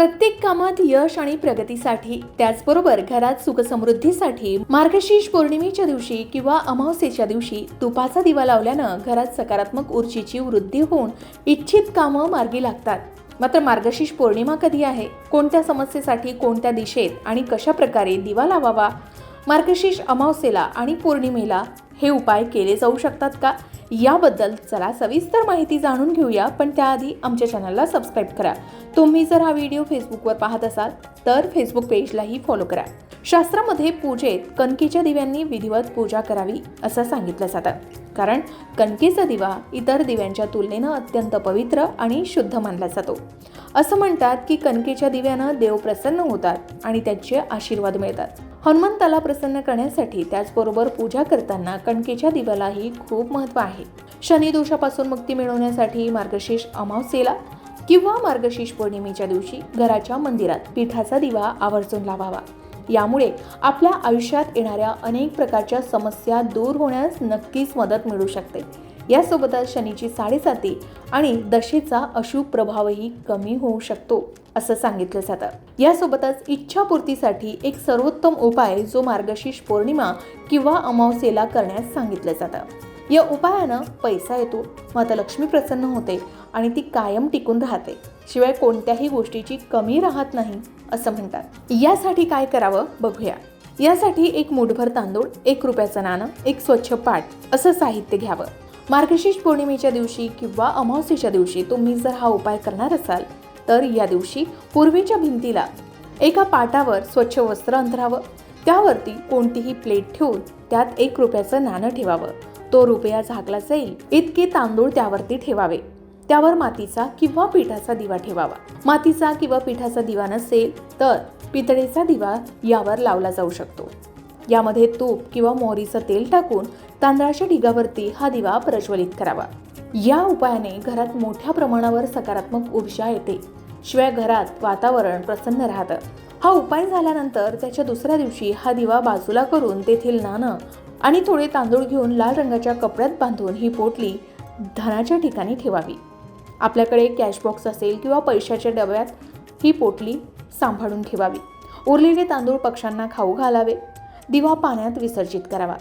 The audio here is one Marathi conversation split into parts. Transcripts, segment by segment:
प्रत्येक कामात यश आणि प्रगतीसाठी त्याचबरोबर घरात सुखसमृद्धीसाठी मार्गशीर्ष पौर्णिमेच्या दिवशी किंवा अमावस्येच्या दिवशी तुपाचा दिवा लावल्यानं घरात सकारात्मक ऊर्जेची वृद्धी होऊन इच्छित कामं मार्गी लागतात. मात्र मार्गशीर्ष पौर्णिमा कधी आहे? कोणत्या समस्येसाठी कोणत्या दिशेत आणि कशा प्रकारे दिवा लावावा? मार्गशीर्ष अमावस्येला आणि पौर्णिमेला हे उपाय केले जाऊ शकतात का? याबद्दल चला सविस्तर माहिती जाणून घेऊया पण त्याआधी आमच्या चॅनलला सबस्क्राईब करा. तुम्ही जर हा व्हिडिओ फेसबुकवर पाहत असाल तर फेसबुक पेजलाही फॉलो करा. शास्त्रामध्ये पूजेत कणकीच्या दिव्यांनी विधिवत पूजा करावी असं सांगितलं जातं. कारण कणकेचा दिवा इतर दिव्यांच्या तुलनेनं अत्यंत पवित्र आणि शुद्ध मानला जातो. असं म्हणतात की कणकेच्या दिव्यानं देव प्रसन्न होतात आणि त्यांचे आशीर्वाद मिळतात. हनुमंताला प्रसन्न करण्यासाठी त्याचबरोबर पूजा करताना कणकेच्या दिव्यालाही खूप महत्त्व आहे. शनिदोषापासून मुक्ती मिळवण्यासाठी मार्गशीर्ष अमावस्येला किंवा मार्गशीर्ष पौर्णिमेच्या दिवशी घराच्या मंदिरात पिठाचा दिवा आवर्जून लावावा. यामुळे आपल्या आयुष्यात येणाऱ्या अनेक प्रकारच्या समस्या दूर होण्यास नक्कीच मदत मिळू शकते. यासोबतच शनीची साडेसाती आणि दशेचा अशुभ प्रभावही कमी होऊ शकतो असं सांगितलं जातं. यासोबतच इच्छापूर्तीसाठी एक सर्वोत्तम उपाय जो मार्गशीर्ष पौर्णिमा किंवा अमावस्येला करण्यास सांगितलं जातं. या उपायानं पैसा येतो माता लक्ष्मी प्रसन्न होते आणि ती कायम टिकून राहते. शिवाय कोणत्याही गोष्टीची कमी राहत नाही असं म्हणतात. यासाठी काय करावं? बघूया. यासाठी एक मुठभर तांदूळ एक रुपयाचं नाणं एक स्वच्छ पाट असं साहित्य घ्यावं. मार्गशीर्ष पौर्णिमेच्या दिवशी किंवा अमावस्येच्या दिवशी तुम्ही जर हा उपाय करणार असाल तर या दिवशी पूर्वीच्या भिंतीला एका पाटावर स्वच्छ वस्त्र अंतरावं. त्यावरती कोणतीही प्लेट ठेवून त्यात एक रुपयाचं नाणं ठेवावं. तो रुपया झाकला जाईल. इतके तांदूळ त्यावरती ठेवावे. त्यावर मातीचा किंवा पिठाचा दिवा ठेवावा. मातीचा किंवा पिठाचा दिवा नसेल तर पितळेचा दिवा यावर लावला जाऊ शकतो. यामध्ये तूप किंवा मोहरीचं तेल टाकून तांदळाच्या ढिगावरती हा दिवा प्रज्वलित करावा. या उपायाने घरात मोठ्या प्रमाणावर सकारात्मक ऊर्जा येते. शिवाय घरात वातावरण प्रसन्न राहतं. हा उपाय झाल्यानंतर त्याच्या दुसऱ्या दिवशी हा दिवा बाजूला करून तेथील नाणं आणि थोडे तांदूळ घेऊन लाल रंगाच्या कपड्यात बांधून ही पोटली धनाच्या ठिकाणी ठेवावी. आपल्याकडे कॅशबॉक्स असेल किंवा पैशाच्या डब्यात ही पोटली सांभाळून ठेवावी. उरलेले तांदूळ पक्ष्यांना खाऊ घालावे. दिवा पाण्यात विसर्जित करावा.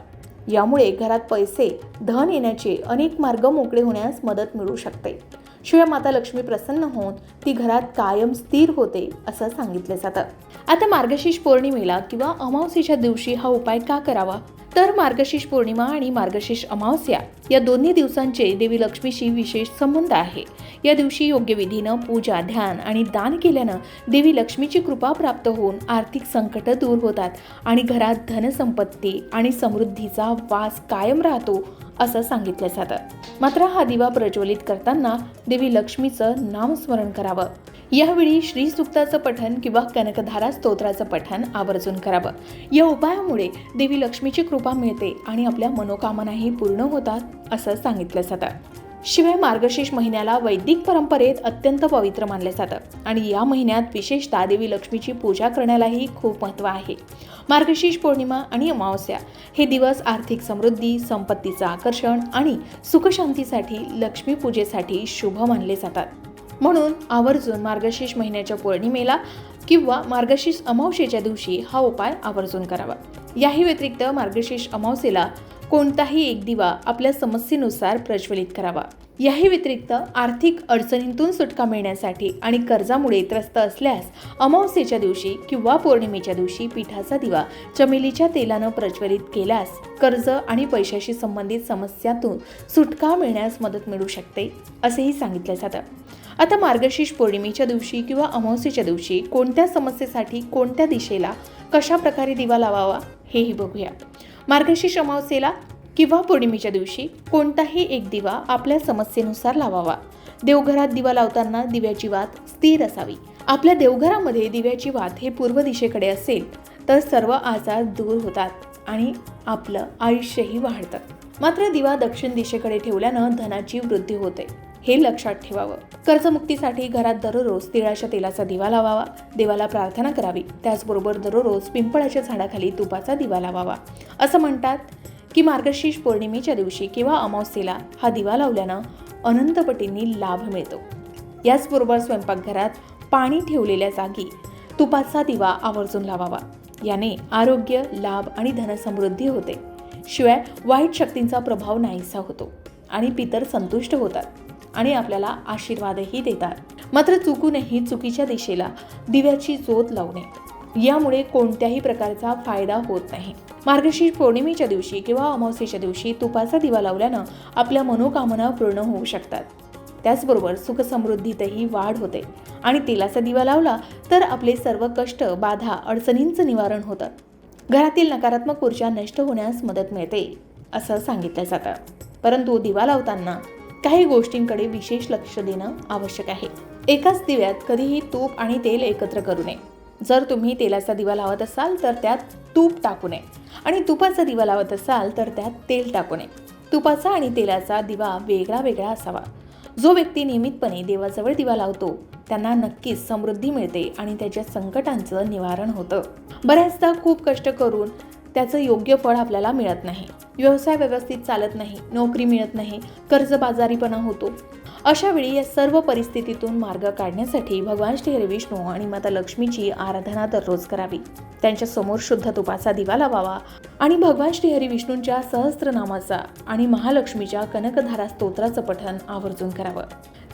यामुळे घरात पैसे धन येण्याचे अनेक मार्ग मोकळे होण्यास मदत मिळू शकते. शिवाय माता लक्ष्मी प्रसन्न होऊन ती घरात कायम स्थिर होते असं सांगितलं जातं. आता मार्गशीर्ष पौर्णिमेला किंवा अमावस्येच्या दिवशी हा उपाय का करावा? तर मार्गशीर्ष पौर्णिमा आणि मार्गशीर्ष अमावस्या या दोन्ही दिवसांचे देवी लक्ष्मीशी विशेष संबंध आहे. या दिवशी योग्य विधीनं पूजा ध्यान आणि दान केल्यानं देवी लक्ष्मीची कृपा प्राप्त होऊन आर्थिक संकट दूर होतात आणि घरात धनसंपत्ती आणि समृद्धीचा वास कायम राहतो असं सांगितलं जातं. मात्र हा दिवा प्रज्वलित करताना देवी लक्ष्मीचं नामस्मरण करावं. यावेळी श्री सुक्ताचं पठण किंवा कनकधारा स्तोत्राचं पठण आवर्जून करावं. या उपायामुळे देवी लक्ष्मीची कृपा मिळते आणि आपल्या मनोकामनाही पूर्ण होतात असं सांगितलं जातं. शिवाय मार्गशीर्ष महिन्याला वैदिक परंपरेत अत्यंत पवित्र मानले जातं. आणि या महिन्यात विशेषतः देवी लक्ष्मीची पूजा करण्यालाही खूप महत्त्व आहे. मार्गशीर्ष पौर्णिमा आणि अमावस्या हे दिवस आर्थिक समृद्धी संपत्तीचं आकर्षण आणि सुखशांतीसाठी लक्ष्मीपूजेसाठी शुभ मानले जातात. म्हणून आवर्जून मार्गशीर्ष महिन्याच्या पौर्णिमेला किंवा मार्गशीर्ष अमावस्येच्या दिवशी हा उपाय आवर्जून करावा. याही व्यतिरिक्त मार्गशीर्ष अमावस्येला कोणताही एक दिवा आपल्या समस्येनुसार प्रज्वलित करावा. याही व्यतिरिक्त आर्थिक अडचणींतून सुटका मिळण्यासाठी आणि कर्जामुळे त्रस्त असल्यास अमावस्येच्या दिवशी किंवा पौर्णिमेच्या दिवशी पिठाचा दिवा चमेलीच्या तेलानं प्रज्वलित केल्यास कर्ज आणि पैशाशी संबंधित समस्यातून सुटका मिळण्यास मदत मिळू शकते असेही सांगितलं जातं. आता मार्गशीर्ष पौर्णिमेच्या दिवशी किंवा अमावस्येच्या दिवशी कोणत्या समस्येसाठी कोणत्या दिशेला कशा प्रकारे दिवा लावावा हेही बघूया. मार्गशीर्ष अमावस्येला किंवा पौर्णिमेच्या दिवशी कोणताही एक दिवा आपल्या समस्येनुसार लावावा. देवघरात दिवा लावताना दिव्याची वात स्थिर असावी. आपल्या देवघरामध्ये दिव्याची वात हे पूर्व दिशेकडे असेल तर सर्व आजार दूर होतात आणि आपलं आयुष्यही वाढतं. मात्र दिवा दक्षिण दिशेकडे ठेवल्यानं धनाची वृद्धी होते. हे लक्षात ठेवावं. कर्जमुक्तीसाठी घरात दररोज तिळाच्या तेलाचा दिवा लावावा. देवाला प्रार्थना करावी. त्याचबरोबर दररोज पिंपळाच्या झाडाखाली तुपाचा दिवा लावावा. असं म्हणतात की मार्गशीर्ष पौर्णिमेच्या दिवशी किंवा अमावस्येला हा दिवा लावल्यानं अनंतपटींनी लाभ मिळतो. याचबरोबर स्वयंपाकघरात पाणी ठेवलेल्या जागी तुपाचा दिवा आवर्जून लावावा. याने आरोग्य लाभ आणि धनसमृद्धी होते. शिवाय वाईट शक्तींचा प्रभाव नाहीसा होतो आणि पितर संतुष्ट होतात. आणि आपल्याला आशीर्वादही देतात. मात्र चुकूनही चुकीच्या दिशेला दिव्याची जोत लावणे यामुळे कोणत्याही प्रकारचा फायदा होत नाही. मार्गशीर्ष पौर्णिमेच्या दिवशी किंवा अमावस्येच्या दिवशी तुपाचा दिवा लावल्यानं आपल्या मनोकामना पूर्ण होऊ शकतात. त्याचबरोबर सुखसमृद्धीतही वाढ होते आणि तेलाचा दिवा लावला तर आपले सर्व कष्ट बाधा अडचणींचं निवारण होतं. घरातील नकारात्मक ऊर्जा नष्ट होण्यास मदत मिळते असं सांगितलं जातं. परंतु दिवा लावताना काही गोष्टींकडे विशेष लक्ष देणं आवश्यक आहे. एकाच दिव्यात कधीही तूप आणि तेल एकत्र करू नये. जर तुम्ही तेलाचा दिवा लावत असाल तर त्यात तूप टाकू नये आणि तुपाचा दिवा लावत असाल तर त्यात तेल टाकू नये. तुपाचा आणि तेलाचा दिवा वेगळा वेगळा असावा. जो व्यक्ती नियमितपणे देवाजवळ दिवा लावतो त्यांना नक्कीच समृद्धी मिळते आणि त्याच्या संकटांचं निवारण होतं. बऱ्याचदा खूप कष्ट करून त्याचं योग्य फळ आपल्याला मिळत नाही. व्यवसाय व्यवस्थित चालत नाही नोकरी मिळत नाही कर्जबाजारीपणा होतो. अशा वेळी या सर्व परिस्थितीतून मार्ग काढण्यासाठी भगवान श्री हरी विष्णू आणि माता लक्ष्मीची आराधना दररोज करावी. त्यांच्यासमोर शुद्ध तुपाचा दिवा लावावा आणि भगवान श्री हरी विष्णूंच्या सहस्त्रनामाचा आणि महालक्ष्मीच्या कनकधारा स्तोत्राचं पठण आवर्जून करावं.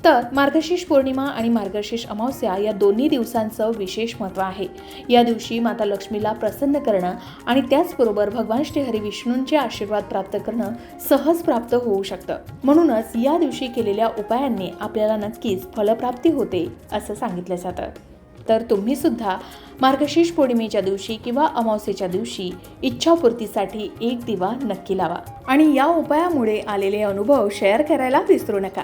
तर मार्गशीर्ष पौर्णिमा आणि मार्गशीर्ष अमावस्या या दोन्ही दिवसांचं विशेष महत्त्व आहे. या दिवशी माता लक्ष्मीला प्रसन्न करणं आणि त्याचबरोबर भगवान श्रीहरी विष्णूंचे आशीर्वाद प्राप्त करणं सहज प्राप्त होऊ शकतं. म्हणूनच या दिवशी केलेल्या उपायांनी आपल्याला नक्कीच फलप्राप्ती होते असं सांगितलं जातं. तर तुम्ही सुद्धा मार्गशीर्ष पौर्णिमेच्या दिवशी किंवा अमावस्येच्या दिवशी इच्छापूर्तीसाठी एक दिवा नक्की लावा. आणि या उपायामुळे आलेले अनुभव शेअर करायला विसरू नका.